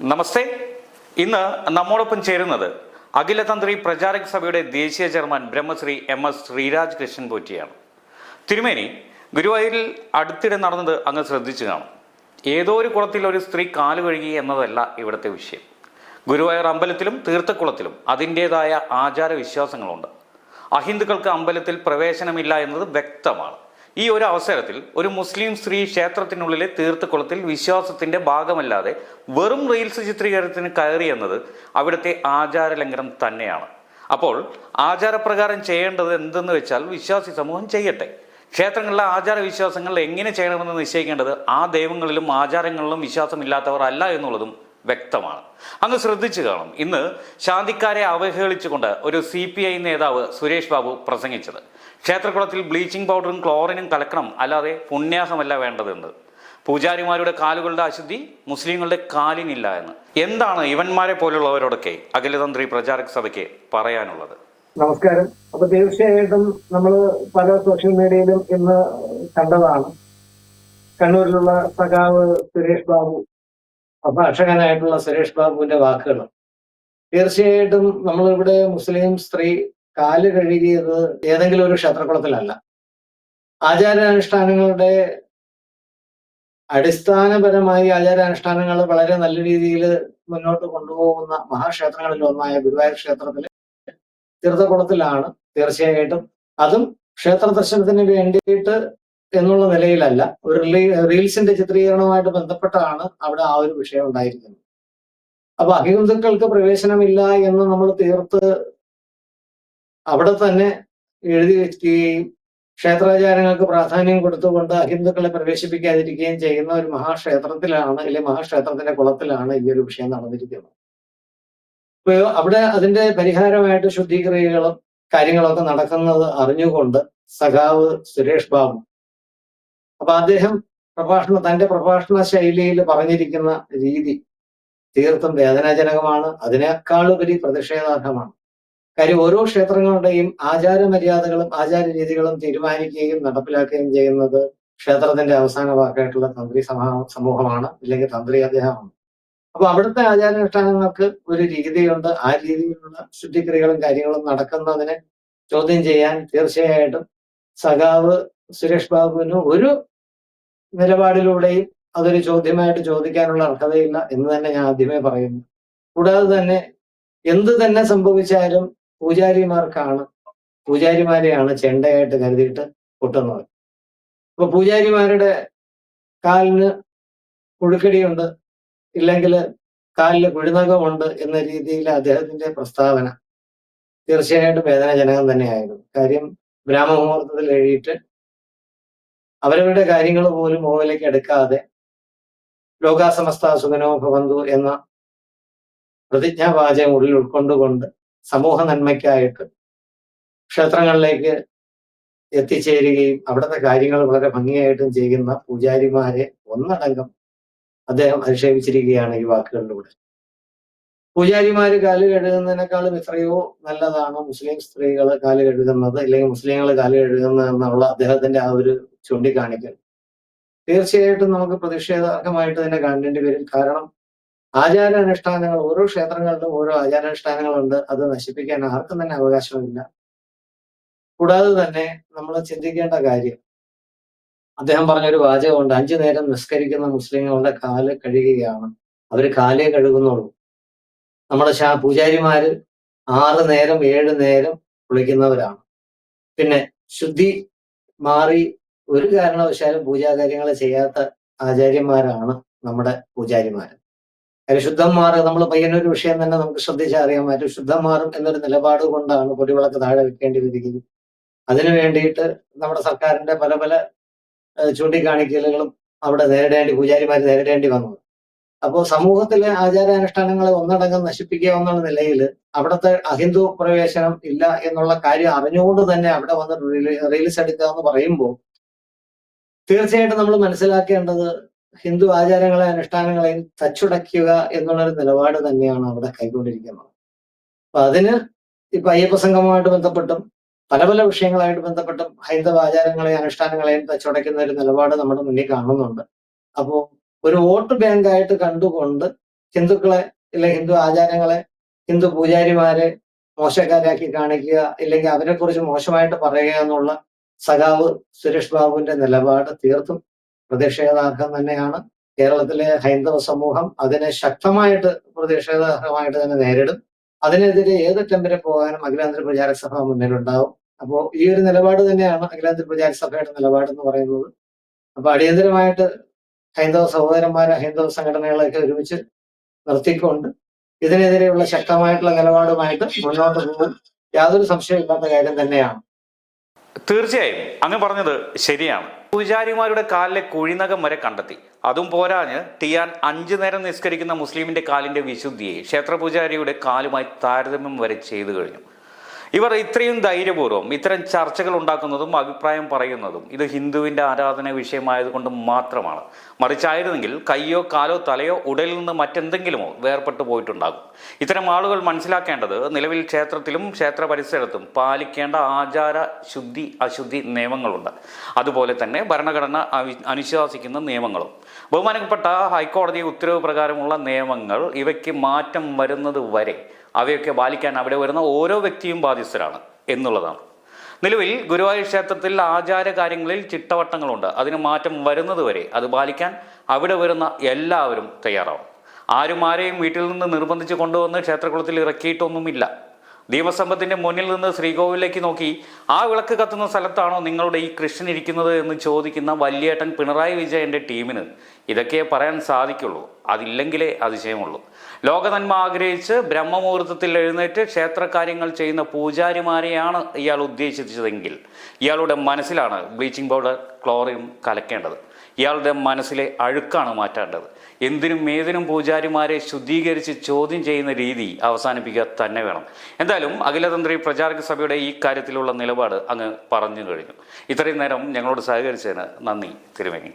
നമസ്തേ. ഇന്ന് നമ്മോടൊപ്പം ചേരുന്നത് അഖിലതന്ത്രി പ്രചാരക സഭയുടെ ദേശീയ chairman Brahmashri M S Sreeraj Krishnan പോറ്റിയാണ്. തിരുമേനി ഗുരുവായൂരിൽ അടുത്തിടെ നടന്നത് അങ്ങ് ശ്രദ്ധിച്ചു കാണും. ഏതോ ഒരു കുളത്തിൽ ഒരു സ്ത്രീ കാൽ കഴുകി എന്നതല്ല ഇവിടുത്തെ വിഷയം. ഗുരുവായൂർ അമ്പലത്തിലും തീർത്ഥക്കുളത്തിലും അതിന്റെതായ ആചാര വിശ്വാസങ്ങളുണ്ട് അഹിന്ദുക്കൾക്ക് അമ്പലത്തിൽ പ്രവേശനമില്ല എന്നത് വ്യക്തമാണ്. ഈ ഒരു അവസരത്തിൽ ഒരു മുസ്ലിം സ്ത്രീ ക്ഷേത്രത്തിനുള്ളിലെ തീർത്ഥക്കുളത്തിൽ വിശ്വാസത്തിന്റെ ഭാഗമല്ലാതെ വെറും റീൽസ് ചിത്രീകരണത്തിന് കയറി എന്നത് അവിടുത്തെ ആചാര ലംഘനം തന്നെയാണ്. അപ്പോൾ ആചാരപ്രകാരം ചെയ്യേണ്ടത് എന്തെന്ന് വെച്ചാൽ വിശ്വാസി സമൂഹം ചെയ്യട്ടെ. ക്ഷേത്രങ്ങളിലെ ആചാര വിശ്വാസങ്ങൾ എങ്ങനെ ചെയ്യണമെന്ന് നിശ്ചയിക്കേണ്ടത് ആ ദൈവങ്ങളിലും ആചാരങ്ങളിലും വിശ്വാസമില്ലാത്തവർ അല്ല എന്നുള്ളതും വ്യക്തമാണ്. അങ്ങ് ശ്രദ്ധിച്ചു കാണും. ഇന്ന് ശാന്തിക്കാരെ അവഹേളിച്ചുകൊണ്ട് ഒരു സി പി ഐ നേതാവ് സുരേഷ് ബാബു പ്രസംഗിച്ചത്. ക്ഷേത്രക്കുളത്തിൽ ബ്ലീച്ചിങ് പൗഡറും ക്ലോറിനും കലക്കണം. അല്ലാതെ പുണ്യാഹമല്ല വേണ്ടതെന്ന് പൂജാരിമാരുടെ കാലുകളുടെ അശുദ്ധി മുസ്ലിങ്ങളുടെ കാലിനില്ല എന്ന്. എന്താണ് ഇവന്മാരെ പോലുള്ളവരോടൊക്കെ അഖിലതന്ത്രി പ്രചാരക സഭയ്ക്ക് പറയാനുള്ളത്? നമസ്കാരം. അപ്പൊ തീർച്ചയായിട്ടും നമ്മൾ പല സോഷ്യൽ മീഡിയയിലും ഇന്ന് കണ്ടതാണ്. കണ്ണൂരിലുള്ള സഖാവ് സുരേഷ് ബാബു അഭാഷകനായിട്ടുള്ള സുരേഷ് ബാബുവിന്റെ വാക്കുകൾ തീർച്ചയായിട്ടും നമ്മളിവിടെ മുസ്ലിം സ്ത്രീ കാൽ കഴുകിയത് ഏതെങ്കിലും ഒരു ക്ഷേത്രകുളത്തിലല്ല ആചാരാനുഷ്ഠാനങ്ങളുടെ അടിസ്ഥാനപരമായി ആചാരാനുഷ്ഠാനങ്ങൾ വളരെ നല്ല രീതിയിൽ മുന്നോട്ട് കൊണ്ടുപോകുന്ന മഹാക്ഷേത്രങ്ങളിൽ ഒന്നായ ഗുരുവായൂർ ക്ഷേത്രത്തിൽ തീർത്ഥകുളത്തിലാണ് തീർച്ചയായിട്ടും. അതും ക്ഷേത്ര ദർശനത്തിന് വേണ്ടിയിട്ട് എന്നുള്ള നിലയിലല്ല. ഒരു റീൽസിന്റെ ചിത്രീകരണവുമായിട്ട് ബന്ധപ്പെട്ടാണ് അവിടെ ആ ഒരു വിഷയം ഉണ്ടായിരിക്കുന്നത്. അപ്പൊ അഹിന്ദുക്കൾക്ക് പ്രവേശനമില്ല എന്ന് നമ്മൾ തീർത്ത് അവിടെ തന്നെ എഴുതി വെക്കുകയും ക്ഷേത്രാചാരങ്ങൾക്ക് പ്രാധാന്യം കൊടുത്തുകൊണ്ട് അഹിന്ദുക്കളെ പ്രവേശിപ്പിക്കാതിരിക്കുകയും ചെയ്യുന്ന ഒരു മഹാക്ഷേത്രത്തിലാണ് അല്ലെങ്കിൽ മഹാക്ഷേത്രത്തിന്റെ കുളത്തിലാണ് ഈ ഒരു വിഷയം നടന്നിരിക്കുന്നത്. ഇപ്പൊ അവിടെ അതിന്റെ പരിഹാരമായിട്ട് ശുദ്ധീകരണങ്ങളും കാര്യങ്ങളൊക്കെ നടക്കുന്നത് അറിഞ്ഞുകൊണ്ട് സഖാവ് സുരേഷ് ബാബു. അപ്പൊ അദ്ദേഹം പ്രഭാഷണ തന്റെ പ്രഭാഷണ ശൈലിയിൽ പറഞ്ഞിരിക്കുന്ന രീതി തീർത്തും വേദനാജനകമാണ്. അതിനേക്കാളുപരി പ്രതിഷേധാർഹമാണ്. കാര്യം ഓരോ ക്ഷേത്രങ്ങളുടെയും ആചാര മര്യാദകളും ആചാര രീതികളും തീരുമാനിക്കുകയും നടപ്പിലാക്കുകയും ചെയ്യുന്നത് ക്ഷേത്രത്തിന്റെ അവസാന വാക്കായിട്ടുള്ള തന്ത്രി സമൂഹ- സമൂഹമാണ് ഇല്ലെങ്കിൽ തന്ത്രി അദ്ദേഹമാണ്. അപ്പൊ അവിടുത്തെ ആചാരാനുഷ്ഠാനങ്ങൾക്ക് ഒരു രീതിയുണ്ട്. ആ രീതിയിലുള്ള ശുദ്ധിക്രിയകളും കാര്യങ്ങളും നടക്കുന്നതിനെ ചോദ്യം ചെയ്യാൻ തീർച്ചയായിട്ടും സഖാവ് സുരേഷ് ബാബുവിന് ഒരു നിലപാടിലൂടെയും അതൊരു ചോദ്യമായിട്ട് ചോദിക്കാനുള്ള അർഹതയില്ല എന്ന് തന്നെ ഞാൻ ആദ്യമേ പറയുന്നു. കൂടാതെ തന്നെ എന്ത് തന്നെ സംഭവിച്ചാലും പൂജാരിമാർക്കാണ് പൂജാരിമാരെയാണ് ചെണ്ടയായിട്ട് കരുതിയിട്ട് പൊട്ടുന്നത്. അപ്പൊ പൂജാരിമാരുടെ കാലിന് കുഴുക്കടിയുണ്ട് ഇല്ലെങ്കിൽ കാലിൽ കുഴിനകമുണ്ട് എന്ന രീതിയിൽ അദ്ദേഹത്തിന്റെ പ്രസ്താവന തീർച്ചയായിട്ടും വേദനാജനകം തന്നെയായിരുന്നു. കാര്യം ബ്രാഹ്മമുഹൂർത്തത്തിൽ എഴുതിയിട്ട് അവരവരുടെ കാര്യങ്ങൾ പോലും മുകളിലേക്ക് എടുക്കാതെ ലോകാസമസ്ത സുഖനോ ഭവന്തു എന്ന പ്രതിജ്ഞാവാചകം ഉള്ളിൽ ഉൾക്കൊണ്ടുകൊണ്ട് സമൂഹ നന്മയ്ക്കായിട്ട് ക്ഷേത്രങ്ങളിലേക്ക് എത്തിച്ചേരുകയും അവിടുത്തെ കാര്യങ്ങൾ വളരെ ഭംഗിയായിട്ടും ചെയ്യുന്ന പൂജാരിമാരെ ഒന്നടങ്കം അദ്ദേഹം അധിക്ഷേപിച്ചിരിക്കുകയാണ് ഈ വാക്കുകളിലൂടെ. പൂജാരിമാര് കാൽ കഴുകുന്നതിനേക്കാളും എത്രയോ നല്ലതാണ് മുസ്ലിം സ്ത്രീകൾ കാൽ കഴുകുന്നത് അല്ലെങ്കിൽ മുസ്ലിങ്ങൾ കാൽ കഴുകുന്നത് എന്നുള്ള അദ്ദേഹത്തിന്റെ ആ ഒരു ചൂണ്ടിക്കാണിക്കൽ. തീർച്ചയായിട്ടും നമുക്ക് പ്രതിഷേധാർഹമായിട്ട് തന്നെ കാണേണ്ടി വരും. കാരണം ആചാരാനുഷ്ഠാനങ്ങൾ ഓരോ ക്ഷേത്രങ്ങളിലും ഓരോ ആചാരാനുഷ്ഠാനങ്ങളുണ്ട്. അത് നശിപ്പിക്കാൻ ആർക്കും തന്നെ അവകാശമില്ല. കൂടാതെ തന്നെ നമ്മൾ ചിന്തിക്കേണ്ട കാര്യം. അദ്ദേഹം പറഞ്ഞൊരു വാചകമുണ്ട് അഞ്ചു നേരം നിസ്കരിക്കുന്ന മുസ്ലിങ്ങളുടെ കാൽ കഴുകുകയാണ്. അവർ കാലേ കഴുകുന്നുള്ളൂ. നമ്മുടെ ശാ പൂജാരിമാര് ആറ് നേരം ഏഴ് നേരം കുളിക്കുന്നവരാണ്. പിന്നെ ശുദ്ധി മാറി ഒരു കാരണവശാലും പൂജാകാര്യങ്ങൾ ചെയ്യാത്ത ആചാര്യന്മാരാണ് നമ്മുടെ പൂജാരിമാർ ശുദ്ധം മാറുക നമ്മൾ പയ്യന്നൊരു വിഷയം തന്നെ നമുക്ക് ശ്രദ്ധിച്ചാൽ അറിയാൻ പറ്റും. ശുദ്ധം മാറും എന്നൊരു നിലപാട് കൊണ്ടാണ് കുടിവെള്ളക്ക് താഴെ വെക്കേണ്ടി വരികയും അതിനു വേണ്ടിയിട്ട് നമ്മുടെ സർക്കാരിന്റെ പല പല ചൂണ്ടിക്കാണിക്കലുകളും അവിടെ നേരിടേണ്ടി പൂജാരിമാർ നേരിടേണ്ടി വന്നത് അപ്പോൾ സമൂഹത്തിലെ ആചാരാനുഷ്ഠാനങ്ങളെ ഒന്നടങ്കം നശിപ്പിക്കുക എന്നുള്ള നിലയിൽ അവിടുത്തെ അഹിന്ദു പ്രവേശനം ഇല്ല എന്നുള്ള കാര്യം അറിഞ്ഞുകൊണ്ട് തന്നെ അവിടെ വന്ന് റീൽസ് എടുക്കുക എന്ന് പറയുമ്പോൾ തീർച്ചയായിട്ടും നമ്മൾ മനസ്സിലാക്കേണ്ടത് ഹിന്ദു ആചാരങ്ങളെ അനുഷ്ഠാനങ്ങളെയും തച്ചുടയ്ക്കുക എന്നുള്ളൊരു നിലപാട് തന്നെയാണ് അവിടെ കൈക്കൊണ്ടിരിക്കുന്നത്. അപ്പൊ അതിന് ഇപ്പൊ അയ്യപ്പ സംഘവുമായിട്ട് ബന്ധപ്പെട്ടും പല പല വിഷയങ്ങളായിട്ട് ബന്ധപ്പെട്ടും ഹൈന്ദവ ആചാരങ്ങളെയും അനുഷ്ഠാനങ്ങളെയും തച്ചുടയ്ക്കുന്ന ഒരു നിലപാട് നമ്മുടെ മുന്നിൽ കാണുന്നുണ്ട്. അപ്പോ ഒരു വോട്ട് ബാങ്കായിട്ട് കണ്ടുകൊണ്ട് ഹിന്ദുക്കളെ ഇല്ലെ ഹിന്ദു ആചാരങ്ങളെ ഹിന്ദു പൂജാരിമാരെ മോശക്കാരാക്കി കാണിക്കുക ഇല്ലെങ്കിൽ അവരെ കുറിച്ച് മോശമായിട്ട് പറയുക എന്നുള്ള സഖാവ് സുരേഷ് ബാബുവിന്റെ നിലപാട് തീർത്തും പ്രതിഷേധാർഹം തന്നെയാണ്. കേരളത്തിലെ ഹൈന്ദവ സമൂഹം അതിനെ ശക്തമായിട്ട് പ്രതിഷേധാർഹമായിട്ട് തന്നെ നേരിടും. അതിനെതിരെ ഏത് ടെമ്പിലെ പോകാനും അഖിലാന്തര പ്രചാരക സഭ മുന്നിലുണ്ടാവും. അപ്പോൾ ഈ ഒരു നിലപാട് തന്നെയാണ് അഖിലാന്തര പ്രചാരക സഭയുടെ നിലപാട് എന്ന് പറയുന്നത്. അപ്പൊ അടിയന്തരമായിട്ട് ഹൈന്ദവ സഹോദരന്മാരെ ഹൈന്ദവ സംഘടനകളെയൊക്കെ ഒരുമിച്ച് നിർത്തിക്കൊണ്ട് ഇതിനെതിരെയുള്ള ശക്തമായിട്ടുള്ള നിലപാടുമായിട്ട് മുന്നോട്ട് പോകും. യാതൊരു സംശയമില്ലാത്ത കാര്യം തന്നെയാണ്. തീർച്ചയായും. അങ്ങ് പറഞ്ഞത് ശരിയാണ്. പൂജാരിമാരുടെ കാലിലെ കുഴിനകം വരെ കണ്ടെത്തി. അതും പോരാഞ്ഞ് ടിയാൻ അഞ്ചു നേരം നിസ്കരിക്കുന്ന മുസ്ലിമിന്റെ കാലിന്റെ വിശുദ്ധിയെ ക്ഷേത്ര പൂജാരിയുടെ കാലുമായി താരതമ്യം വരെ ചെയ്തു കഴിഞ്ഞു. ഇവർ ഇത്രയും ധൈര്യപൂർവം ഇത്തരം ചർച്ചകൾ ഉണ്ടാക്കുന്നതും അഭിപ്രായം പറയുന്നതും ഇത് ഹിന്ദുവിന്റെ ആരാധന വിഷയമായതുകൊണ്ട് മാത്രമാണ്. മറിച്ചായിരുന്നെങ്കിൽ കയ്യോ കാലോ തലയോ ഉടലിൽ നിന്ന് മറ്റെന്തെങ്കിലുമോ വേർപെട്ടു പോയിട്ടുണ്ടാകും. ഇത്തരം ആളുകൾ മനസ്സിലാക്കേണ്ടത് നിലവിൽ ക്ഷേത്രത്തിലും ക്ഷേത്ര പരിസരത്തും പാലിക്കേണ്ട ആചാര ശുദ്ധി അശുദ്ധി നിയമങ്ങളുണ്ട്. അതുപോലെ തന്നെ ഭരണഘടന അനുശാസിക്കുന്ന നിയമങ്ങളും. ബഹുമാനപ്പെട്ട ഹൈക്കോടതി ഉത്തരവ് പ്രകാരമുള്ള നിയമങ്ങൾ ഇവയ്ക്ക് മാറ്റം വരുന്നത് വരെ അവയൊക്കെ പാലിക്കാൻ അവിടെ വരുന്ന ഓരോ വ്യക്തിയും ബാധ്യസ്ഥരാണ് എന്നുള്ളതാണ്. നിലവിൽ ഗുരുവായൂർ ക്ഷേത്രത്തിൽ ആചാര കാര്യങ്ങളിൽ ചിട്ടവട്ടങ്ങളുണ്ട്. അതിന് മാറ്റം വരുന്നത് വരെ അത് പാലിക്കാൻ അവിടെ വരുന്ന എല്ലാവരും തയ്യാറാവും ആരും ആരെയും വീട്ടിൽ നിന്ന് നിർബന്ധിച്ച് കൊണ്ടുവന്ന് ക്ഷേത്രകുളത്തിൽ ഇറക്കിയിട്ടൊന്നുമില്ല. ദീപസ്തംഭത്തിന്റെ മുന്നിൽ നിന്ന് ശ്രീകോവിലേക്ക് നോക്കി ആ വിളക്ക് കത്തുന്ന സ്ഥലത്താണോ നിങ്ങളുടെ ഈ കൃഷ്ണൻ ഇരിക്കുന്നത് എന്ന് ചോദിക്കുന്ന വല്യേട്ടൻ പിണറായി വിജയന്റെ ടീമിന് ഇതൊക്കെ പറയാൻ സാധിക്കുള്ളൂ. അതില്ലെങ്കിലേ അതിശയമുള്ളൂ. ലോകനന്മ ആഗ്രഹിച്ച് ബ്രഹ്മമുഹൂർത്തത്തിൽ എഴുന്നേറ്റ് ക്ഷേത്രകാര്യങ്ങൾ ചെയ്യുന്ന പൂജാരിമാരെയാണ് ഇയാൾ ഉദ്ദേശിച്ചതെങ്കിൽ ഇയാളുടെ മനസ്സിലാണ് ബ്ലീച്ചിങ് പൗഡർ ക്ലോറിൻ കലക്കേണ്ടത്. ഇയാളുടെ മനസ്സിലെ അഴുക്കാണ് മാറ്റേണ്ടത്. എന്തിനും ഏതിനും പൂജാരിമാരെ ശുദ്ധീകരിച്ച് ചോദ്യം ചെയ്യുന്ന രീതി അവസാനിപ്പിക്കുക തന്നെ വേണം. എന്തായാലും അഖിലതന്ത്രി പ്രചാരക സഭയുടെ ഈ കാര്യത്തിലുള്ള നിലപാട് അങ്ങ് പറഞ്ഞു കഴിഞ്ഞു. ഇത്രയും നേരം ഞങ്ങളോട് സഹകരിച്ചതിന് നന്ദി തിരുമേനി.